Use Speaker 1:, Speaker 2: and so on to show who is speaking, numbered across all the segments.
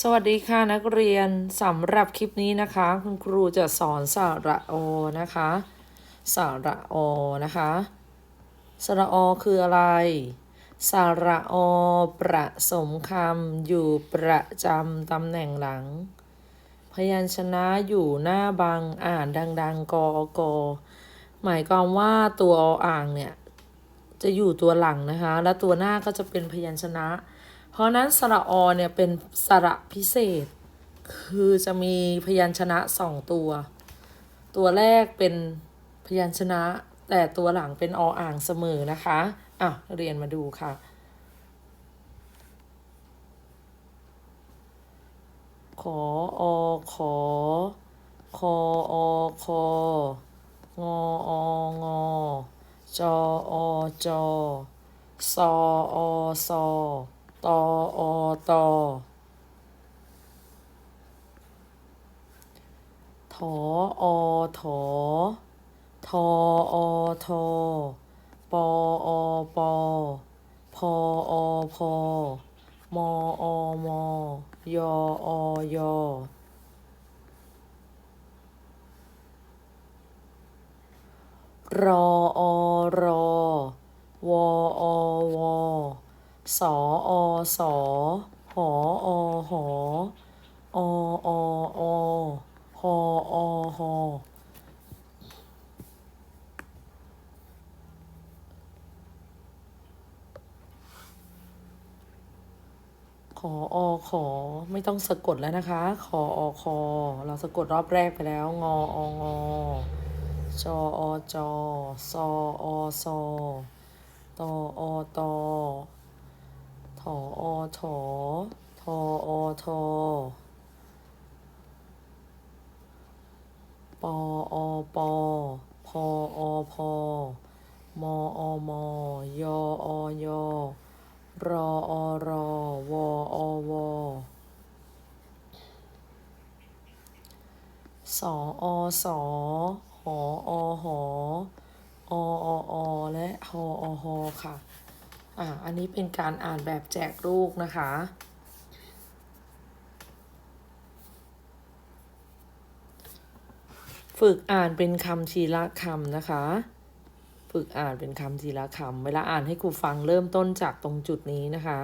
Speaker 1: สวัสดีค่ะนักเรียนสำหรับคลิปนี้นะคะ คุณครูจะสอนสระโอนะคะสระโอนะคะสระโอคืออะไรสระโอประสมคำอยู่ประจำตำแหน่งหลัง พยัญชนะอยู่หน้าบังอ่านดัง ๆกอกอหมายความว่าตัวออ่างเนี่ยจะอยู่ตัวหลังนะคะ และตัวหน้าก็จะเป็นพยัญชนะ เพราะนั้นสระอเนี่ยเป็นสระพิเศษ คือจะมีพยัญชนะสองตัว ตัวแรกเป็นพยัญชนะ แต่ตัวหลังเป็นออ่างเสมอนะคะอะเรียนมาดูค่ะ ขออขอ คออคองอองอจออจอซออซอ ตออตอถออถอทออทอปออปอพออพอมออมอยออยอรออรอ วออวอ สออสอหออหออออหออหอขออขอไม่ต้องสะกดแล้วนะคะ ขออคอเราสะกดรอบแรกไปแล้ว งอองอจออจอซออซอตออตอ ถออถอทออทอปออปอพออพอมออมอยออยอรออรอวออวอสออสอหออหอออออและหออหอค่ะ อ่า อันนี้เป็นการอ่านแบบแจกลูกนะคะ ฝึกอ่านเป็นคำทีละคำนะคะ ฝึกอ่านเป็นคำทีละคำ เวลาอ่านให้ครูฟังเริ่มต้นจากตรงจุดนี้นะคะ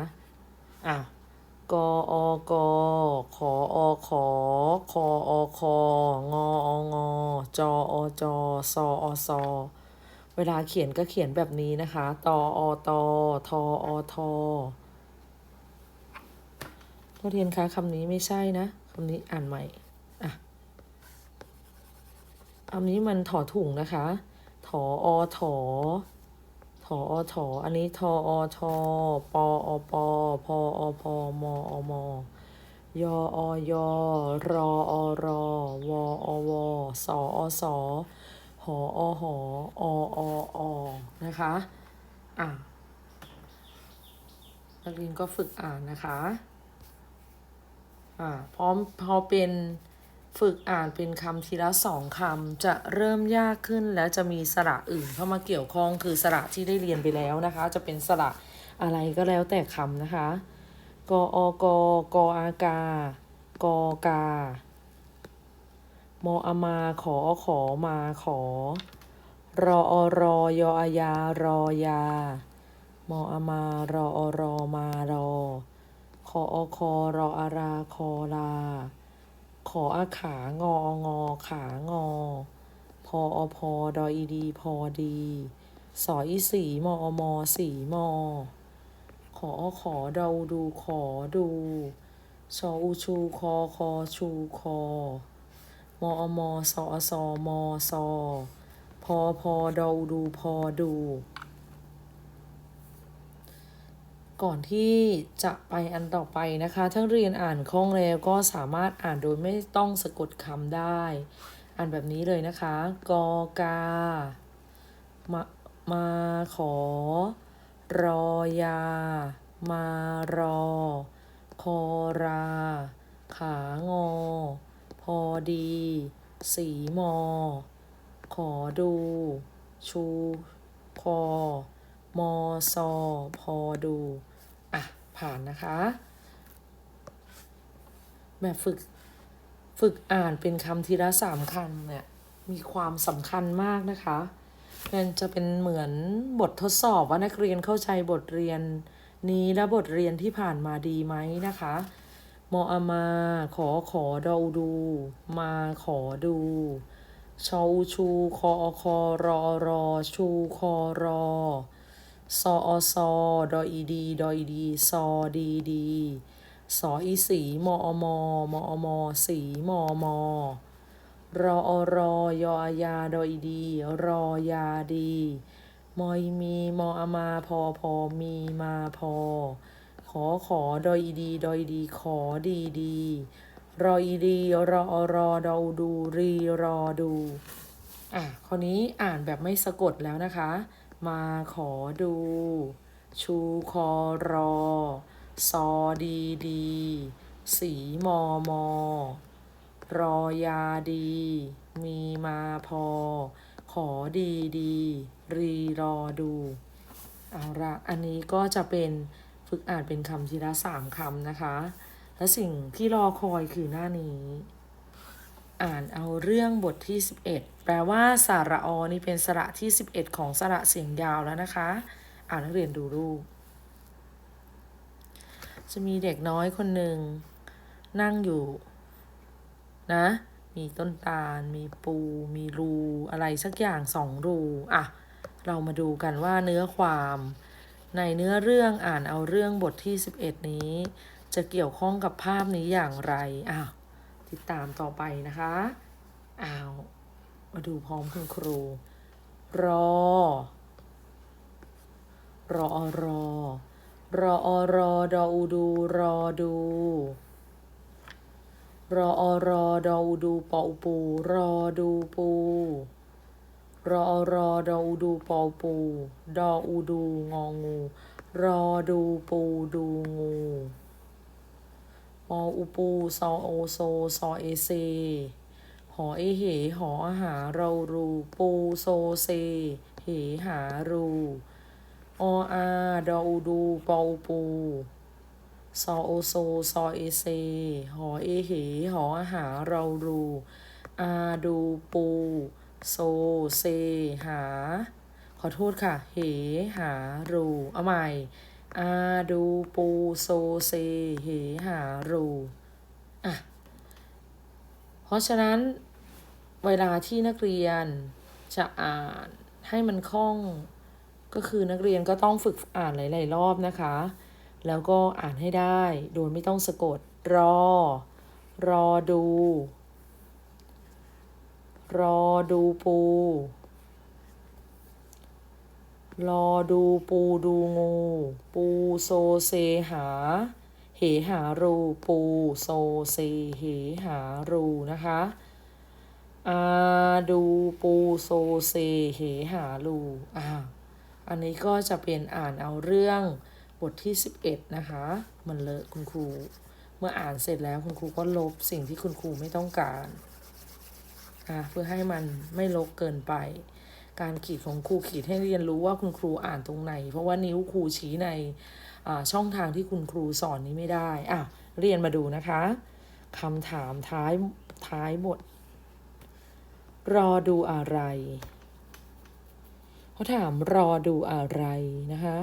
Speaker 1: อะกออกอขออขอคออคองอองอจออจอซออซอ เวลาเขียนก็เขียนแบบนี้นะคะ ตออตอทออทอนักเรียนคะคำนี้ไม่ใช่นะคำนี้อ่านใหม่อะคำนี้มันถอถุงนะคะ ถออถอถออถออันนี้ทออทอปออปอพออพอมออมยออยอรออรอวออวสออสอ หออหอออออนะคะ อะนักเรียนก็ฝึกอ่านนะคะ อ่า พร้อมพอเป็นฝึกอ่านเป็นคำทีละสองคำจะเริ่มยากขึ้นแล้วจะมีสระอื่นเข้ามาเกี่ยวข้องคือสระที่ได้เรียนไปแล้วนะคะ จะเป็นสระอะไรก็แล้วแต่คำนะคะ กออกกออากากอกา มออามาขอขอมาขอ รออรอยออายารอยามออามารออรอมารอขออคอรออาราคอลา ขออาขางองอขางอ พออพอดออีดี พอดี สออีสีมออมอสีมอ ขอขอเดาดูขอดู ชออูชูคอคอชูคอ มอมอสอสอมอซอพอพอดาดูพอดู ก่อนที่จะไปอันต่อไปนะคะถ้าเรียนอ่านคล่องแล้วก็สามารถอ่านโดยไม่ต้องสะกดคำได้ อ่านแบบนี้เลยนะคะ กอกามามาขอ รอยา มารอ คอรา ขางอ อดี สีมอ ขอดู ชูคอมอซอพอดู อะ ผ่านนะคะ แบบฝึก ฝึกอ่านเป็นคำทีละสามคำเนี่ย มีความสำคัญมากนะคะมันจะเป็นเหมือนบททดสอบว่านักเรียนเข้าใจบทเรียนนี้และบทเรียนที่ผ่านมาดีไหมนะคะ มออามา ขอขอดอดู มาขอดูชอูชูคอคอรอรอชูคอรอซออซอดออีดีดออีดีซอดีดีสออีสีมออมอมออมอสีมอมอรออรอยออายาดออีดี รอยาดี มอยมีมออามาพอพอมีมาพอ อขอดออีดี ดออีดี ขอดีดีรออีดีรออรอดอดูรีรอดู อะข้อนี้อ่านแบบไม่สะกดแล้วนะคะ มาขอดู ชูคอรอ ซอดีดี สีมอมอ รอยาดี มีมาพอ ขอดีดี รีรอดู เอาละอันนี้ก็จะเป็น ฝึกอ่านเป็นคำทีละสามคำนะคะ และสิ่งที่รอคอยคือหน้านี้ อ่านเอาเรื่องบทที่ 11 แปลว่าสาระอนี่เป็นสระที่ 11 ของสระเสียงยาวแล้วนะคะ อ่านนักเรียนดูรูป จะมีเด็กน้อยคนหนึ่งนั่งอยู่ นะ มีต้นตาล มีปู มีรู อะไรสักอย่างสองรู อะ เรามาดูกันว่าเนื้อความ ในเนื้อเรื่องอ่านเอาเรื่องบทที่ 11 นี้ จะเกี่ยวข้องกับภาพนี้อย่างไรอ้าวติดตามต่อไปนะคะอ้าวมาดูพร้อมคุณครู รอ รออรอรออรอดออูดู รอดู รออรอดออูดูปออูปู รอดูปู รอรอดออูดูปอปู ดออูดูงองู รอดูปูดูงูปออูปูซอโอโซซอเอเซหอเอเหหออาหาเรารูปูโซเซ เหหารูออาดออูดูปอปูซอโอโซซอเอเซหอเอเหหออาหาเรารูอาดูปู โซ เซ หา ขอโทษค่ะ เห หา รู เอาใหม่ อาดูปู โซ เซ เห หา รู อะ เพราะฉะนั้นเวลาที่นักเรียนจะอ่านให้มันคล่อง ก็คือนักเรียนก็ต้องฝึกอ่านหลาย ๆ รอบนะคะ แล้วก็อ่านให้ได้ โดยไม่ต้องสะกด รอ รอดู รอดูปู รอดูปูดูงู ปูโซเซหา เหหารู ปูโซเซเหหารูนะคะอาดูปูโซเซเหหารูอ่าอันนี้ก็จะเป็นอ่านเอาเรื่องบทที่ 11 นะคะ มันเลอะคุณครู เมื่ออ่านเสร็จแล้วคุณครูก็ลบสิ่งที่คุณครูไม่ต้องการ อ่าเพื่อให้มันไม่ลกเกินไป การขีดของครูขีดให้เรียนรู้ว่าคุณครูอ่านตรงไหน เพราะว่านิ้วครูชี้ในช่องทางที่คุณครูสอนนี้ไม่ได้อะเรียนมาดูนะคะคำถามท้ายท้ายบท รอดูอะไรเขาถามรอดูอะไรนะคะ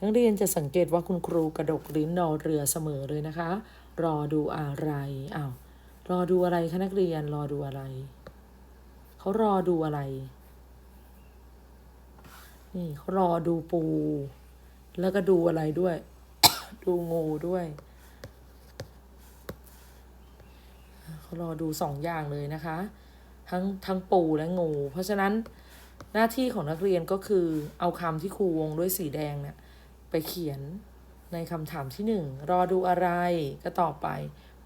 Speaker 1: นักเรียนจะสังเกตว่าคุณครูกระดกลิ้นรอเรือเสมอเลยนะคะ รอดูอะไรอ้าวรอดูอะไรคะนักเรียนรอดูอะไร เขารอดูอะไร นี่เขารอดูปู แล้วก็ดูอะไรด้วย ดูงูด้วยเขารอดูสองอย่างเลยนะคะ ทั้งทั้งปูและงู เพราะฉะนั้นหน้าที่ของนักเรียนก็คือเอาคำที่ครูวงด้วยสีแดงเนี่ยไปเขียนในคำถามที่หนึ่งรอดูอะไรก็ตอบไป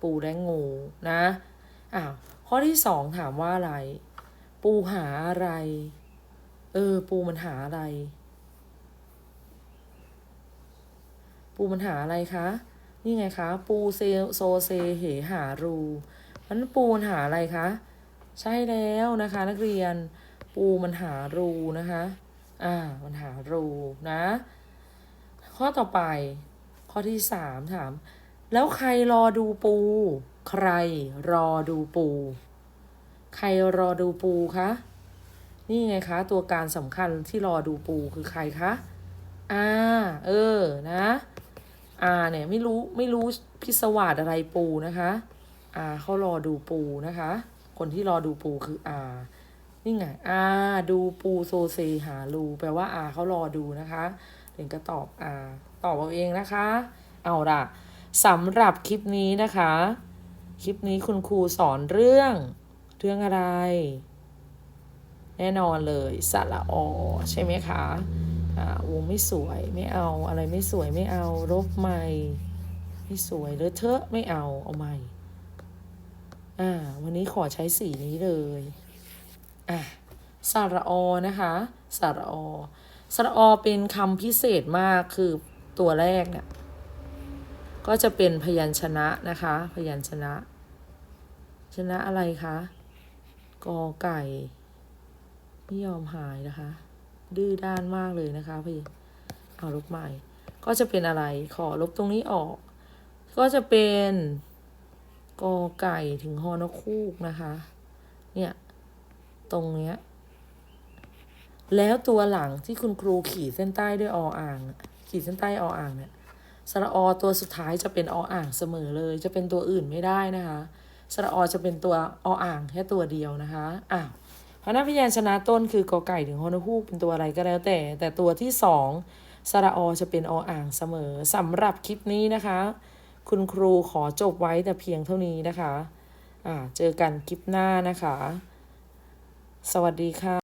Speaker 1: ปูและงูนะอ้าวข้อที่สองถามว่าอะไร ปูหาอะไร เออ ปูมันหาอะไร ปูมันหาอะไรคะ นี่ไงคะ ปูเซโซเซเหหารูมันปูมันหาอะไรคะ ใช่แล้วนะคะ นักเรียน ปูมันหารูนะคะ อ่า มันหารูนะ ข้อต่อไป ข้อที่สามถาม แล้วใครรอดูปู ใครรอดูปู ใครรอดูปูคะนี่ไงคะ ตัวการสำคัญที่รอดูปูคือใครคะอาเออนะอาเนี่ยไม่รู้ไม่รู้พิศวาสอะไรปูนะคะอาเขารอดูปูนะคะ คนที่รอดูปูคืออานี่ไงอาดูปูโซเซหารูแปลว่าอาเขารอดูนะคะถึงก็ตอบอาตอบเอาเองนะคะ เอาล่ะสำหรับคลิปนี้นะคะ คลิปนี้คุณครูสอนเรื่อง รื่องอะไร แน่นอนเลยสระออใช่ไหมคะอ่าวงไม่สวยไม่เอาอะไรไม่สวยไม่เอาลบใหม่ ไม่สวยเลอะเทอะไม่เอาเอาใหม่ อ่า วันนี้ขอใช้สีนี้เลยอะสระอนะคะสระอสระอเป็นคำพิเศษมากคือตัวแรกเนี่ยก็จะเป็นพยัญชนะนะคะ พยัญชนะ ชนะอะไรคะ กอไก่ ไม่ยอมหายนะคะ ดื้อด้านมากเลยนะคะพี่เอาลบใหม่ ก็จะเป็นอะไร ขอลบตรงนี้ออก ก็จะเป็นกอไก่ถึงฮอนกคูกนะคะ เนี่ย ตรงเนี้ย แล้วตัวหลังที่คุณครูขีดเส้นใต้ด้วยออ่าง ขีดเส้นใต้ออ่างเนี่ยสระอตัวสุดท้ายจะเป็นออ่างเสมอเลย จะเป็นตัวอื่นไม่ได้นะคะ สระอจะเป็นตัวออ่างแค่ตัวเดียวนะคะอ้าวพระนักพยัญชนะต้นคือกอไก่ถึงฮอนฮูกเป็นตัวอะไรก็แล้วแต่ แต่ตัวที่สองสระอจะเป็นออ่างเสมอสำหรับคลิปนี้นะคะ คุณครูขอจบไว้แต่เพียงเท่านี้นะคะอ่าเจอกันคลิปหน้านะคะ สวัสดีค่ะ